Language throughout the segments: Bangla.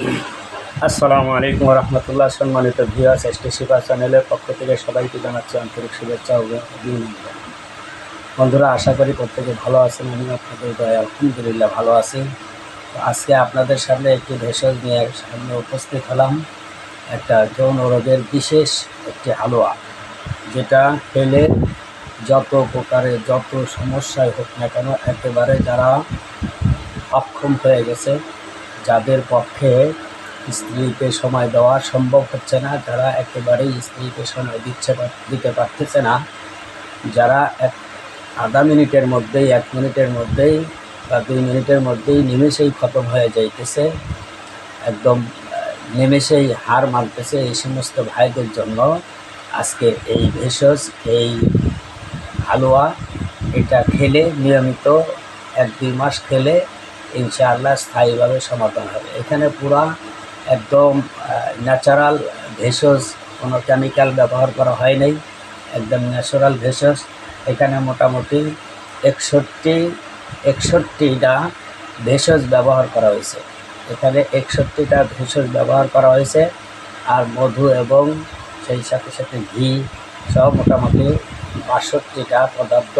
আসসালামু আলাইকুম রহমতুল্লাহ সম্মানিত ভিউয়ার্স, এস টি শিবা চ্যানেলের পক্ষ থেকে সবাইকে জানাচ্ছি আন্তরিক শুভেচ্ছা অভিনন্দন। বন্ধুরা, আশা করি প্রত্যেকে ভালো আছেন, আমি আপনাদের দয়া, আলহামদুলিল্লাহ ভালো আছি। আজকে আপনাদের সামনে একটি ভেষজ নিয়ে সামনে উপস্থিত হলাম। একটা যৌন রোগের বিশেষ একটি হালুয়া, যেটা খেলে যত প্রকারের যত সমস্যায় হোক না কেন, একেবারে যারা অক্ষম হয়ে গেছে যাদের পক্ষে স্ত্রীকে সময় দেওয়া সম্ভব হচ্ছে না, যারা একেবারেই স্ত্রীকে সময় দিচ্ছে দিতে পারতেছে না, যারা এক আধা মিনিটের মধ্যেই, এক মিনিটের মধ্যেই বা দুই মিনিটের মধ্যেই নিমেষেই খতম হয়ে যাইতেছে, একদম নিমেষেই হার মানতেছে এই সমস্ত ভাইদের জন্য। আজকে এই ভেষজ, এই হালুয়া, এটা খেলে, নিয়মিত এক দুই মাস খেলে ইনশাআল্লাহ স্থায়ীভাবে সমাধান হবে। এখানে পুরা একদম ন্যাচারাল ভেষজ কোনো কেমিক্যাল ব্যবহার করা হয় নাই। একদম ন্যাচারাল ভেষজ এখানে মোটামুটি একষট্টি, একষট্টিটা ভেষজ ব্যবহার করা হয়েছে। এখানে একষট্টিটা ভেষজ ব্যবহার করা হয়েছে। আর মধু এবং সেই সাথে সাথে ঘি সহ মোটামুটি বাষট্টিটা পদার্থ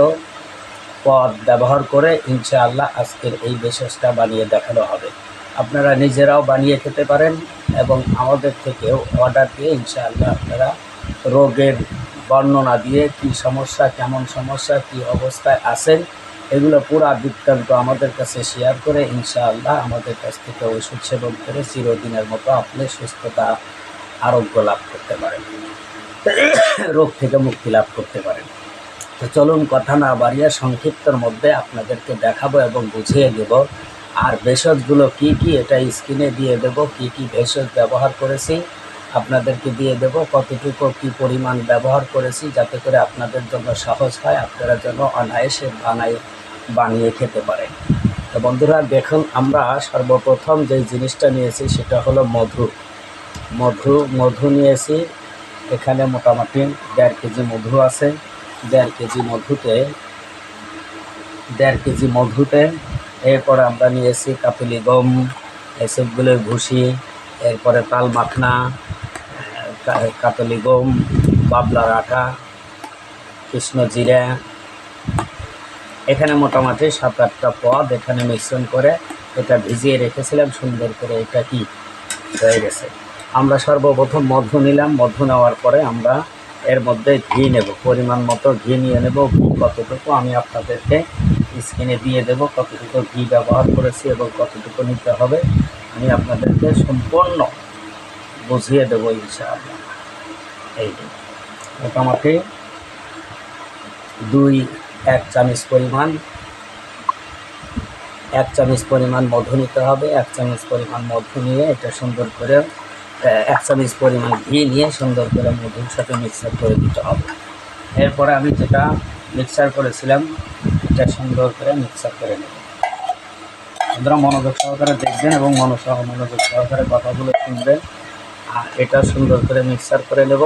পদ ব্যবহার করে ইনশাআল্লাহ আজকের এই বিশেষটা বানিয়ে দেখানো হবে। আপনারা নিজেরাও বানিয়ে খেতে পারেন এবং আমাদের থেকেও অর্ডার দিয়ে ইনশাআল্লাহ আপনারা রোগের বর্ণনা দিয়ে কি সমস্যা, কেমন সমস্যা, কি অবস্থায় আছেন, এগুলো পুরা বৃত্তান্ত আমাদের কাছে শেয়ার করে ইনশাআল্লাহ আমাদের কাছ থেকে ওষুধ সেবন করে চিরদিনের মতো আপনি সুস্থতা, আরোগ্য লাভ করতে পারেন। রোগ থেকে মুক্তি লাভ করতে পারেন। তো চলুন কথা না বাড়িয়ে সংক্ষিপ্তর মধ্যে আপনাদেরকে দেখাবো এবং বুঝিয়ে দেব। আর ভেষজগুলো কি কি এটা স্ক্রিনে দিয়ে দেব, কি কি ভেষজ ব্যবহার করেছি, আপনাদেরকে দিয়ে দেব, কতটুকু কি পরিমাণ ব্যবহার করেছি যাতে করে আপনাদের জন্য সহজ হয়, আপনারা যেন অনায়াসে বানাই বানিয়ে খেতে পারেন। তো বন্ধুরা, দেখুন, আমরা সর্বপ্রথম যে জিনিসটা নিয়েছি সেটা হলো মধু। মধু মধু নিয়েছি, এখানে মোটামুটি দেড় কেজি মধু আছে। দেড় কেজি মধুতে, দেড় কেজি মধুতে, এরপর আমরা নিয়েছি কাপিলি গম এসবগুলোর ভুসি এরপরে তাল মাখনা কাতলি গম, বাবলার আটা, কৃষ্ণ জিরা। এখানে মোটামুটি সাত আটটা পদ এখানে মিশ্রণ করে এটা ভিজিয়ে রেখেছিলাম, সুন্দর করে এটা কি হয়ে গেছে। আমরা সর্বপ্রথম মধু নিলাম, মধু নেওয়ার পরে আমরা এর মধ্যে ঘি নেব। পরিমাণ মতো ঘি নিয়ে নেব। ঘি কতটুকু আমি আপনাদেরকে স্ক্রিনে দিয়ে দেব, কতটুকু ঘি ব্যবহার করেছি এবং কতটুকু নিতে হবে আমি আপনাদেরকে সম্পূর্ণ বুঝিয়ে দেবো ইনশাআল্লাহ। এই মোটামুটি দুই, এক চামচ পরিমাণ, এক চামচ পরিমাণ মধু নিতে হবে, এক চামচ পরিমাণ মধু নিয়ে এটা সুন্দর করে এক চামচ পরিমাণ ঘি নিয়ে সুন্দর করে মধুর সাথে মিক্সার করে দিতে হবে। এরপরে আমি যেটা মিক্সার করেছিলাম, এটা সুন্দর করে মিক্সার করে নেব। আপনারা মনোযোগ সহকারে দেখবেন এবং মনোসহ মনোযোগ সহকারে কথাগুলো শুনবেন। আর এটা সুন্দর করে মিক্সার করে নেব।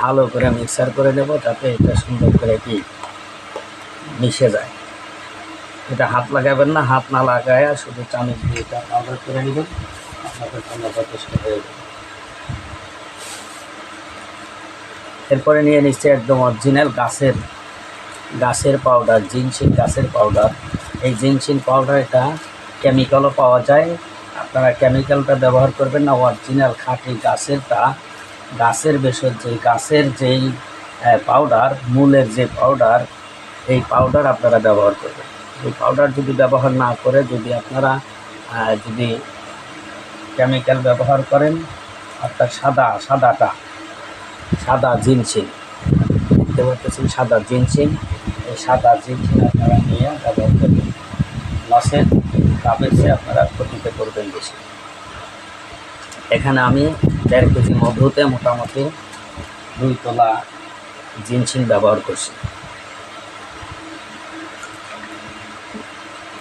ভালো করে মিক্সার করে নেব তাতে এটা সুন্দর করে কি মিশে যায়। এটা হাত লাগাবেন না, হাত না লাগায় শুধু চামচ দিয়ে এটা পাউডার করে নেবেন। আপনাদের জন্য যথেষ্ট হয়ে যাবে এরপরে নিয়ে নিচ্ছে একদম অরিজিনাল গাছের গাছের পাউডার জিনসিন গাছের পাউডার এই জিনসিন পাউডার এটা কেমিক্যালও পাওয়া যায়। আপনারা কেমিক্যালটা ব্যবহার করবেন না অরিজিনাল খাঁটি গাছেরটা। গাছের ভেষজ যে, গাছের যেই পাউডার মূলের যে পাউডার এই পাউডার আপনারা ব্যবহার করবেন। এই পাউডার যদি ব্যবহার না করে, যদি আপনারা যদি কেমিক্যাল ব্যবহার করেন অর্থাৎ সাদা, সাদাটা, সাদা জিনসিন দেখতে পাচ্ছেন সাদা জিনসিন এই সাদা জিনসিন আপনারা নিয়ে ব্যবহার করবেন। লসের কাপের চেয়ে আপনারা ক্ষতিতে করবেন বেশি। এখানে আমি দেড় কেজি মধুতে মোটামুটি দুই তোলা জিনসিন ব্যবহার করছি।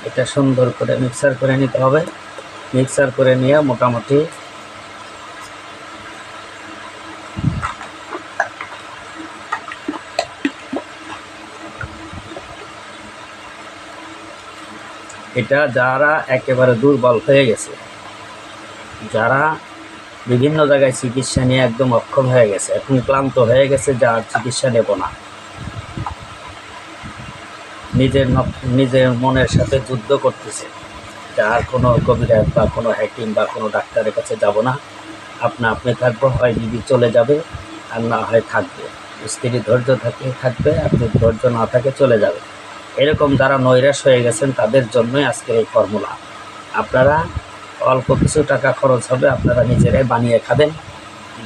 এটা সুন্দর করে মিক্সার করে নিতে হবে। মিক্সার করে নিয়ে মোটামুটি এটা যারা একেবারে দুর্বল হয়ে গেছে, যারা বিভিন্ন জায়গায় চিকিৎসা নিয়ে একদম অক্ষম হয়ে গেছে এখন ক্লান্ত হয়ে গেছে, যার চিকিৎসা নেব না। নিজের নিজের মনের সাথে যুদ্ধ করতেছে। আর কোনো কবিরাজ বা কোনো হ্যাকিম বা কোনো ডাক্তারের কাছে যাব না। আপনা আপনি থাকব, হয় দিদি চলে যাবে আর না হয় থাকবে। স্ত্রী ধৈর্য থাকে থাকবে যদি ধৈর্য না থাকে চলে যাবে। এরকম যারা নৈরাশ হয়ে গেছেন, তাদের জন্যই আজকের এই ফর্মুলা। আপনারা অল্প কিছু টাকা খরচ হবে, আপনারা নিজেরাই বানিয়ে খাবেন।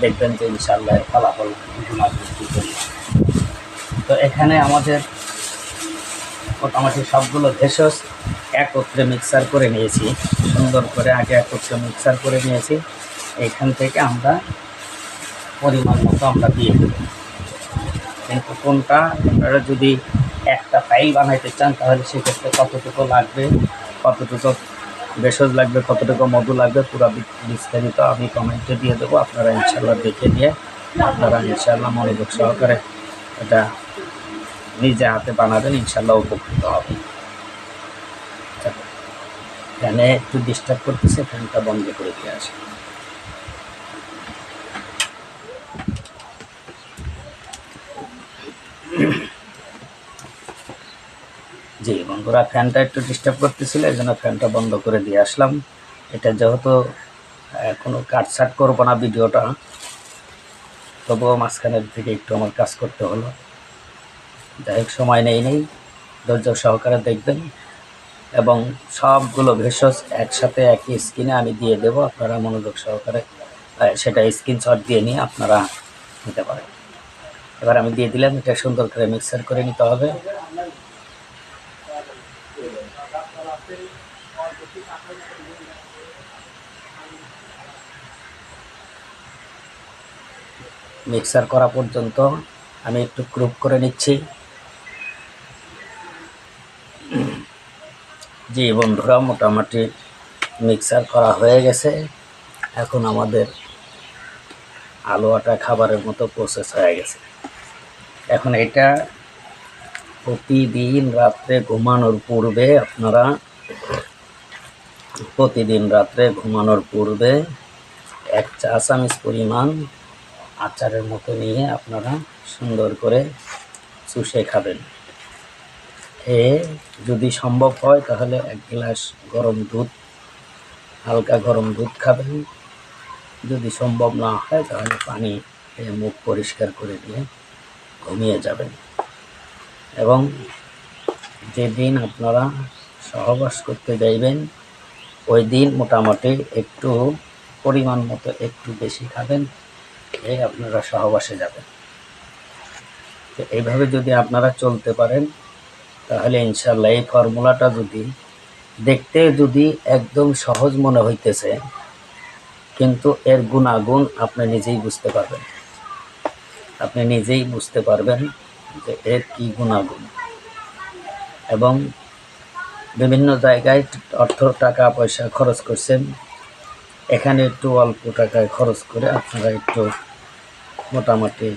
দেখবেন যে ইনশাল্লাহ ফলাফল। তো এখানে আমাদের মোটামুটি সবগুলো ভেষজ একত্রে মিক্সার করে নিয়েছি। সুন্দর করে আগে একত্রে মিক্সার করে নিয়েছি। এইখান থেকে আমরা পরিমাণ মতো আমরা দিয়ে দেব। কিন্তু কোনটা, আপনারা যদি একটা ফাইল বানাইতে চান, তাহলে সেক্ষেত্রে কতটুকু লাগবে, কতটুকু ভেষজ লাগবে, কতটুকু মধু লাগবে, পুরো বিস্তারিত আমি কমেন্টে দিয়ে দেবো। আপনারা ইনশাল্লাহ দেখে নিয়ে, আপনারা ইনশাল্লাহ মনোযোগ সহকারে এটা নিজে হাতে বানাবেন ইনশাল্লাহ উপকৃত হবে। ফ্যানে একটু ডিস্টার্ব করতেছে, ফ্যানটা বন্ধ করে দিয়ে আসে। জি, বন্ধুরা, ফ্যানটা একটু ডিস্টার্ব করতেছিল এই জন্য ফ্যানটা বন্ধ করে দিয়ে আসলাম। এটা যেহেতু কোনো কাটসাট করব না ভিডিওটা, তবুও মাঝখানের থেকে একটু আমার কাজ করতে হলো। যাই সময় নেই নেই। ধৈর্য সহকারে দেখবেন। এবং সবগুলো ভেষজ একসাথে একই স্ক্রিনে আমি দিয়ে দেব। আপনারা মনোযোগ সহকারে সেটা স্ক্রিনশট দিয়ে নিয়ে আপনারা নিতে পারেন। এবার আমি দিয়ে দিলাম, এটা সুন্দর করে মিক্সার করে নিতে হবে। মিক্সার করা পর্যন্ত আমি একটু ক্রুপ করে নিচ্ছি। জি বন্ধুরা মোটামুটি মিক্সার করা হয়ে গেছে। এখন আমাদের আলুয়াটা খাবারের মতো প্রসেস হয়ে গেছে। এখন এটা প্রতিদিন রাত্রে ঘুমানোর পূর্বে আপনারা প্রতিদিন রাত্রে ঘুমানোর পূর্বে এক চা চামচ পরিমাণ আচারের মতো নিয়ে আপনারা সুন্দর করে চুষে খাবেন। খেয়ে যদি সম্ভব হয়, তাহলে এক গ্লাস গরম দুধ, হালকা গরম দুধ খাবেন। যদি সম্ভব না হয়, তাহলে পানি খেয়ে মুখ পরিষ্কার করে দিয়ে ঘুমিয়ে যাবেন। এবং যেদিন আপনারা সহবাস করতে যাইবেন, ওই দিন মোটামুটি একটু পরিমাণ মতো একটু বেশি খাবেন, খেয়ে আপনারা সহবাসে যাবেন। তো এইভাবে যদি আপনারা চলতে পারেন তাহলে ইনশাল্লাহ এই ফর্মুলাটা যদি দেখতে যদি একদম সহজ মনে হইতেছে, কিন্তু এর গুণাগুণ আপনি নিজেই বুঝতে পারবেন। আপনি নিজেই বুঝতে পারবেন যে এর কি গুণাগুণ। এবং বিভিন্ন জায়গায় অর্থ, টাকা, পয়সা খরচ করছেন। এখানে একটু অল্প টাকায় খরচ করে আপনারা একটু মোটামুটি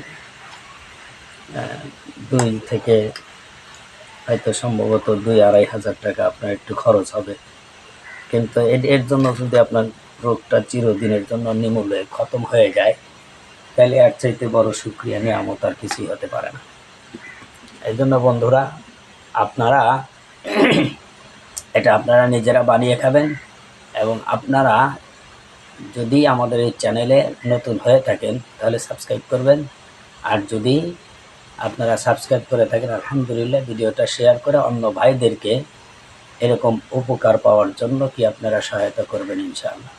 দুই থেকে হয়তো সম্ভবত দুই আড়াই হাজার টাকা আপনার একটু খরচ হবে। কিন্তু এর- জন্য যদি আপনার রোগটা চিরদিনের জন্য নিমূলে খতম হয়ে যায়, তাহলে আর চাইতে বড় সুক্রিয়া, নিয়ামত আর কিছুই হতে পারে না। এই জন্য বন্ধুরা, আপনারা এটা আপনারা নিজেরা বানিয়ে খাবেন এবং আপনারা যদি আমাদের এই চ্যানেলে নতুন হয়ে থাকেন, তাহলে সাবস্ক্রাইব করবেন। আর যদি আপনারা সাবস্ক্রাইব করে থাকেন। আলহামদুলিল্লাহ, ভিডিওটা শেয়ার করে অন্য ভাইদেরকে এরকম উপকার পাওয়ার জন্য কি আপনারা সহায়তা করবেন ইনশাআল্লাহ।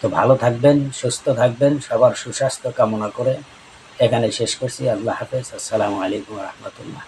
তো ভালো থাকবেন, সুস্থ থাকবেন, সবার সুস্বাস্থ্য কামনা করে এখানে শেষ করছি। আল্লাহ হাফেজ। আসসালামু আলাইকুম রহমতুল্লাহ।